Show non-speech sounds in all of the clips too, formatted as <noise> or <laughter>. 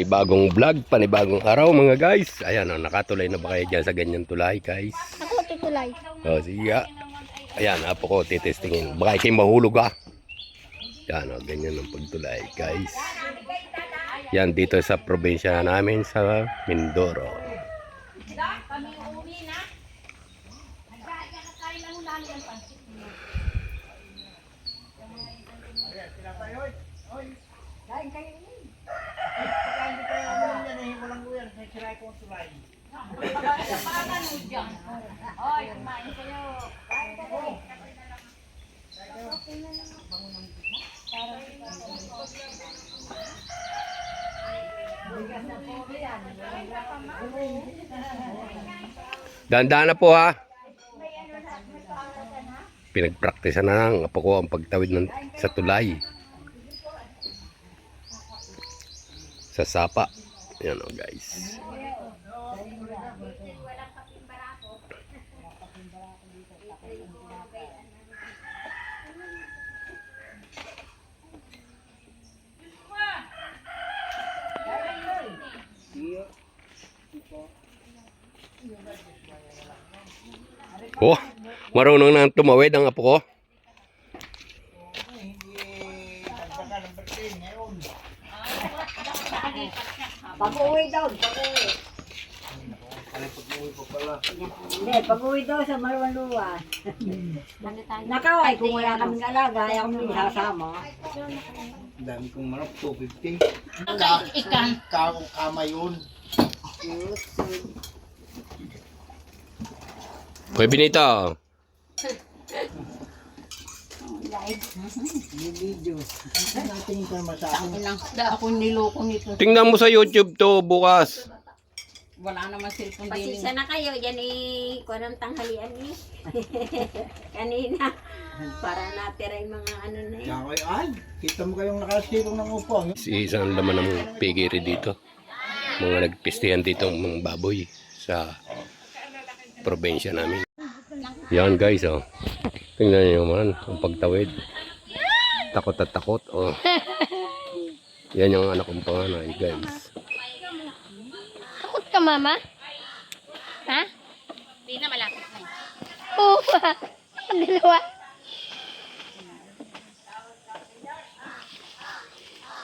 May bagong vlog, panibagong araw mga guys. Ayan o, nakatuloy na ba kayo dyan sa ganyan tulay guys? Ako tutulay. O, sige nga. Ayan, apo ko, titestingin. Baka kayo mahulog ha. Yan o, ganyan ang pagtulay guys. Yan, dito sa probinsya namin sa Mindoro. Dahan-dahan na po ha. Pinagpraktisan na ng apo ko ang pagtawid ng, sa tulay. Sa sapa. Yan o guys. Oh, marunong nang tumawid ang apo ko. Pag-uwi daw, pag-uwi. Hindi, pag-uwi daw sa Marwaluwa. Nakaway, kung wala kaming alaga, ayaw kami sasama. Dami kong manok, 250. Ka, Ikan. ka, kama yun. Kuya Benito. Ako niloko nito. Tingnan mo sa YouTube to bukas. Wala naman cellphone din. Pasisa na kayo, yan eh, kung anong tanghalian eh. <laughs> Kanina, para natira yung mga ano na yun. Kaya kayo, ay, kita mo kayong nakasilong ng upang. Si isang laman ng pigiri dito. Mga nagpistihan dito mga baboy sa probinsya namin. Yan guys oh. Tingnan niyo man ang pagtawid. Takot at takot oh. Yan yung anak kong panganay guys. Takot ka, mama? Ha? Hindi na malapit na. Oo. Ang dalawa.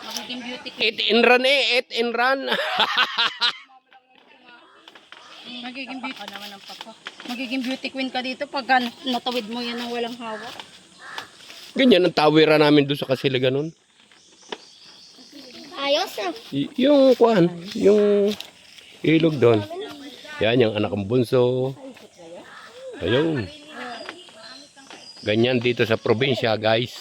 Magiging beauty Eat and run eh, eat and run. <laughs> Magiging beauty. Ano naman ang papa. Magiging beauty queen ka dito pag natawid mo yan ng walang hawak. Ganyan ang tawira namin doon sa Kasiligan nun. Ayos na. Y- yung kuan, yung ilog doon. Yan yung anak kong bunso. Ayun. Ganyan dito sa probinsya, guys.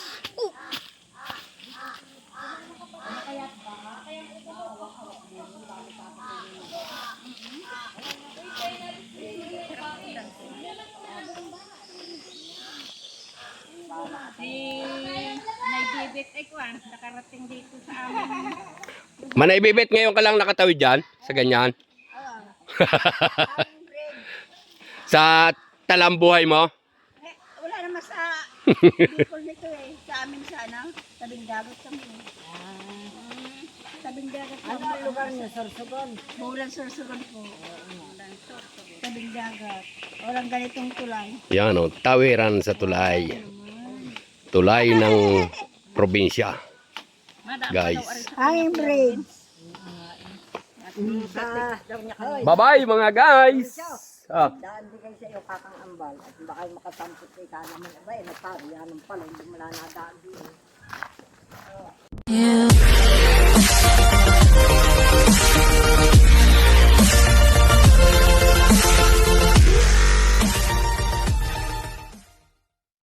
Si naibibit ay kwan, nakarating dito sa amin. Manaibibit ngayon ka lang nakatawid dyan, sa ganyan. sa talambuhay mo. Wala naman sa Bicol nito eh. Sa amin sa ano, tabing dagat kami. Ah. Tabing dagat kami. Ano lugar niyo? Sorsogon? Bulan Sorsogon po. Tabing dagat. Walang ganitong tulay. Yan o, tawiran sa tulay. Tulay ng probinsya. Guys. Bridge. Bye-bye mga guys! Ah, Daan di kayo sa iyo kakang ambal at baka makasampot kay ka naman. Aba, eh, napari. Yan pala, hindi mo na nadaan din.